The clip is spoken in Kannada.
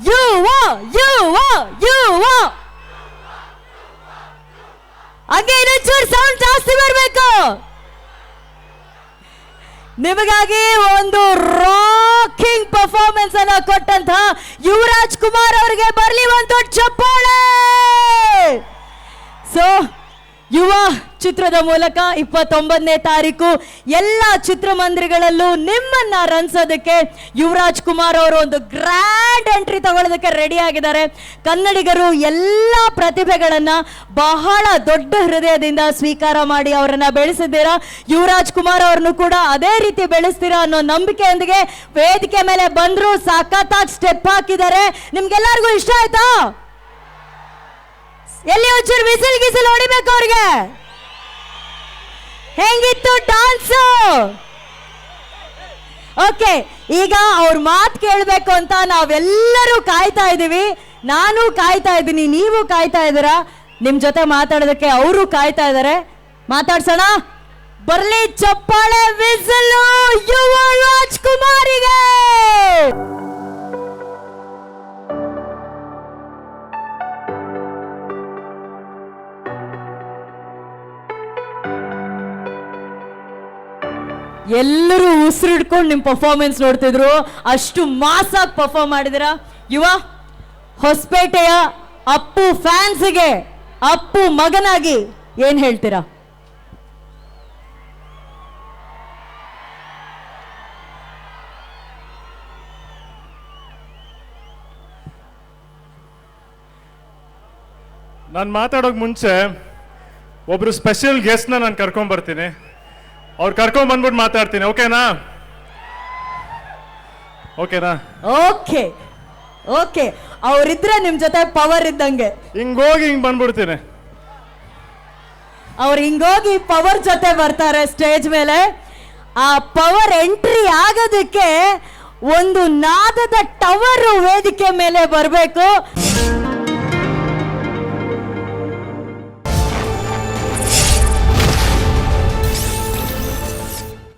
ಯುವ you ಯುವ ಹಂಗೆ ಇನ್ನೊಂಚೂರು ಸೌಂಡ್ ಜಾಸ್ತಿ ಬರಬೇಕು. ನಿಮಗಾಗಿ ಒಂದು ರಾಕಿಂಗ್ ಪರ್ಫಾರ್ಮೆನ್ಸ್ ಅನ್ನ ಕೊಟ್ಟಂತಹ ಯುವರಾಜ್ ಕುಮಾರ್ ಅವರಿಗೆ ಬರ್ಲಿ ಒಂದು ದೊಡ್ಡ ಚಪ್ಪಾಳೆ ಸೊ ಯುವ ಚಿತ್ರದ ಮೂಲಕ ಇಪ್ಪತ್ತೊಂಬತ್ತನೇ ತಾರೀಕು ಎಲ್ಲ ಚಿತ್ರಮಂದಿರಗಳಲ್ಲೂ ನಿಮ್ಮನ್ನ ರನ್ಸೋದಕ್ಕೆ ಯುವರಾಜ್ ಕುಮಾರ್ ಅವರು ಒಂದು ಗ್ರ್ಯಾಂಡ್ ಎಂಟ್ರಿ ತಗೊಳ್ಳೋದಕ್ಕೆ ರೆಡಿ ಆಗಿದ್ದಾರೆ. ಕನ್ನಡಿಗರು ಎಲ್ಲ ಪ್ರತಿಭೆಗಳನ್ನ ಬಹಳ ದೊಡ್ಡ ಹೃದಯದಿಂದ ಸ್ವೀಕಾರ ಮಾಡಿ ಅವರನ್ನ ಬೆಳೆಸಿದ್ದೀರಾ? ಯುವರಾಜ್ ಕುಮಾರ್ ಅವ್ರನ್ನು ಕೂಡ ಅದೇ ರೀತಿ ಬೆಳೆಸ್ತೀರಾ ಅನ್ನೋ ನಂಬಿಕೆಯೊಂದಿಗೆ ವೇದಿಕೆ ಮೇಲೆ ಬಂದ್ರು ಸಖತ್ತಾಗಿ ಸ್ಟೆಪ್ ಹಾಕಿದ್ದಾರೆ. ನಿಮ್ಗೆಲ್ಲರಿಗೂ ಇಷ್ಟ ಆಯ್ತಾ? ಎಲ್ಲಿ ಒಂಚೂರು ವಿಸಿಲ್ ಗಿಸಿಲು ಹೊಡಿಬೇಕು ಅವ್ರಿಗೆ? ಹೆಂಗಿತ್ತು ಡಾನ್ಸ್? ಓಕೆ, ಈಗ ಅವ್ರ ಮಾತು ಕೇಳಬೇಕು ಅಂತ ನಾವೆಲ್ಲರೂ ಕಾಯ್ತಾ ಇದ್ದೀವಿ. ನಾನು ಕಾಯ್ತಾ ಇದ್ದೀನಿ, ನೀವು ಕಾಯ್ತಾ ಇದ್ದೀರಾ? ನಿಮ್ ಜೊತೆ ಮಾತಾಡೋದಕ್ಕೆ ಅವರು ಕಾಯ್ತಾ ಇದ್ದಾರೆ. ಮಾತಾಡ್ಸೋಣ. ಬರ್ಲಿ, ಚಪ್ಪಾಳೆ, ವಿಸಲು, ಯುವ ರಾಜ್ಕುಮಾರಿಗೆ. ಎಲ್ಲರೂ ಉಸಿರಿಡ್ಕೊಂಡು ನಿಮ್ಮ ಪರ್ಫಾರ್ಮೆನ್ಸ್ ನೋಡ್ತಿದ್ರು. ಅಷ್ಟು ಮಾಸಾಗಿ ಪರ್ಫಾರ್ಮ್ ಮಾಡಿದಿರ? ಯುವ ಹೊಸಪೇಟೆಯ ಅಪ್ಪು ಫ್ಯಾನ್ಸ್ಗೆ ಅಪ್ಪು ಮಗನಾಗಿ ಏನ್ ಹೇಳ್ತೀರಾ? ನಾನು ಮಾತಾಡೋಕೆ ಮುಂಚೆ ಒಬ್ರು ಸ್ಪೆಷಲ್ ಗೆಸ್ಟ್ನ ನಾನು ಕರ್ಕೊಂಡ್ ಬರ್ತೀನಿ ಅವ್ರು ಕರ್ಕೊಂಡ್ ಬಂದ್ಬಿಟ್ಟು ಮಾತಾಡ್ತೀನಿ ಓಕೆನಾ? ಓಕೆನಾ? Okay okay. ಅವರಿದ್ರೆ ನಿಮ್ ಜೊತೆ ಪವರ್ ಇದ್ದಂಗೆ. ಹಿಂಗೋಗಿ ಹೋಗಿ ಬಂದ್ಬಿಡ್ತೀನಿ. ಅವ್ರು ಹಿಂಗೋಗಿ ಪವರ್ ಜೊತೆ ಬರ್ತಾರೆ ಸ್ಟೇಜ್ ಮೇಲೆ. ಆ ಪವರ್ ಎಂಟ್ರಿ ಆಗೋದಕ್ಕೆ ಒಂದು ನಾದದ ಟವರ್ ವೇದಿಕೆ ಮೇಲೆ ಬರಬೇಕು.